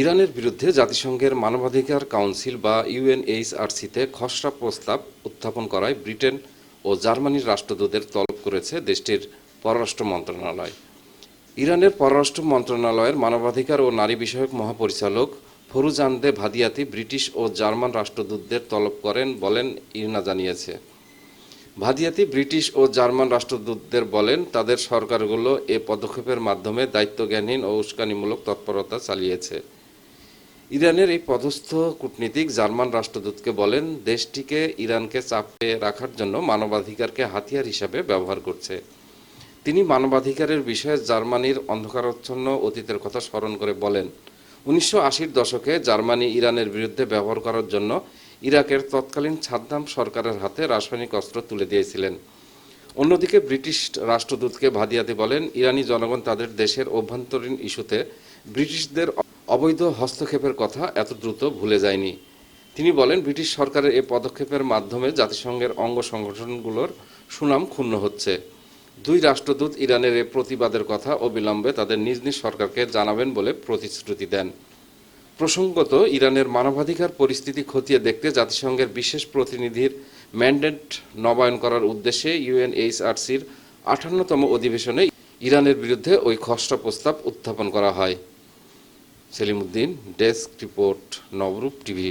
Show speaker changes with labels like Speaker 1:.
Speaker 1: ইরানের বিরুদ্ধে জাতিসংঘের মানবাধিকার কাউন্সিল বা ইউএনএইচআরসিতে খসড়া প্রস্তাব উত্থাপন করায় ব্রিটেন ও জার্মানির রাষ্ট্রদূতের তলব করেছে দেশটির পররাষ্ট্র মন্ত্রণালয়। ইরানের পররাষ্ট্র মন্ত্রণালয়ের মানবাধিকার ও নারী বিষয়ক মহাপরিচালক ফরুজান্দে ভাদিয়াতি ব্রিটিশ ও জার্মান রাষ্ট্রদূতদের তলব করেন বলেন ইরনা জানিয়েছে। ভাদিয়াতি ব্রিটিশ ও জার্মান রাষ্ট্রদূতদের বলেন, তাদের সরকারগুলো এ পদক্ষেপের মাধ্যমে দায়িত্বজ্ঞানহীন ও উস্কানিমূলক তৎপরতা চালিয়েছে। ইরানের এই পদস্থ কূটনীতিক জার্মান রাষ্ট্রদূতকে বলেন, দেশটিকে ইরানকে চাপে রাখার জন্য মানবাধিকারকে হাতিয়ার হিসাবে ব্যবহার করছে। তিনি মানবাধিকারের বিষয়ে জার্মানির অন্ধকারাচ্ছন্ন অতীতের কথা স্মরণ করে বলেন, উনিশশো আশির দশকে জার্মানি ইরানের বিরুদ্ধে ব্যবহার করার জন্য ইরাকের তৎকালীন সাদ্দাম সরকারের হাতে রাসায়নিক অস্ত্র তুলে দিয়েছিলেন। অন্যদিকে ব্রিটিশ রাষ্ট্রদূতকে ভাদিয়াতে বলেন, ইরানি জনগণ তাদের দেশের অভ্যন্তরীণ ইস্যুতে ব্রিটিশদের অবৈধ হস্তক্ষেপের কথা এত দ্রুত ভুলে যায়নি। তিনি বলেন, ব্রিটিশ সরকারের এই পদক্ষেপের মাধ্যমে জাতিসংঘের অঙ্গ সংগঠনগুলোর সুনাম ক্ষুণ্ণ হচ্ছে। দুই রাষ্ট্রদূত ইরানের এই প্রতিবাদের কথা অবিলম্বে তাদের নিজ নিজ সরকারকে জানাবেন বলে প্রতিশ্রুতি দেন। প্রসঙ্গত, ইরানের মানবাধিকার পরিস্থিতি খতিয়ে দেখতে জাতিসংঘের বিশেষ প্রতিনিধির ম্যান্ডেট নবায়ন করার উদ্দেশ্যে ইউএনএইচআরসির আঠান্নতম অধিবেশনে ইরানের বিরুদ্ধে ওই খসড়া প্রস্তাব উত্থাপন করা হয়। Selimuddin desk report Nabarup TV.